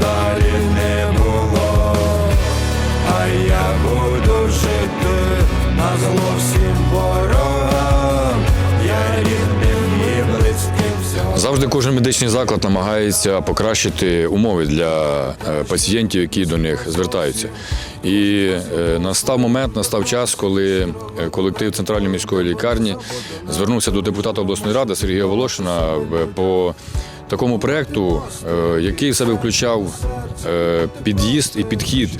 далі не було. А я буду жити на зло всім ворогам. Я рідним і близьким Завжди кожен медичний заклад намагається покращити умови для е, пацієнтів, які до них звертаються. І е, настав момент, настав час, коли е, колектив центральної міської лікарні звернувся до депутата обласної ради Сергія Волошина по такому проєкту, е, який себе включав е, під'їзд і підхід,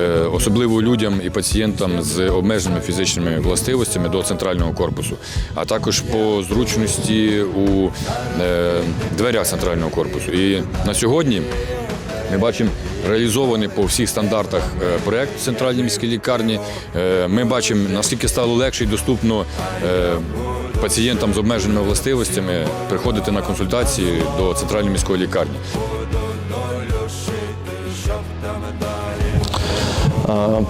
е, особливо людям і пацієнтам з обмеженими фізичними властивостями до центрального корпусу, а також по зручності у дверях центрального корпусу. І на сьогодні ми бачимо реалізований по всіх стандартах е, проект в центральній міській лікарні. Е, Ми бачимо, наскільки стало легше і доступно е, пацієнтам з обмеженими властивостями приходити на консультації до центральної міської лікарні.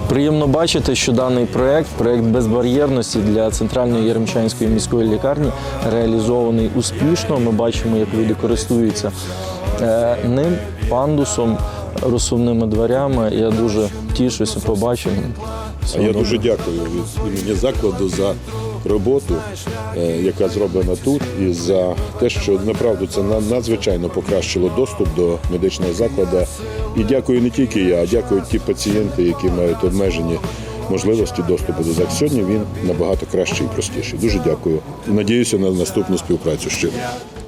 Приємно бачити, що даний проект, проект безбар'єрності для центральної Яремчанської міської лікарні, реалізований успішно. Ми бачимо, як люди користуються ним, пандусом, розсувними дверями. Я дуже тішуся побаченим. А я дуже дякую від імені закладу за роботу, е, яка зроблена тут, і за те, що направду це надзвичайно покращило доступ до медичного закладу. І дякую не тільки я, а дякую ті пацієнти, які мають обмежені можливості доступу до ЗАГС. Сьогодні він набагато кращий і простіший. Дуже дякую. Надіюся на наступну співпрацю щиро.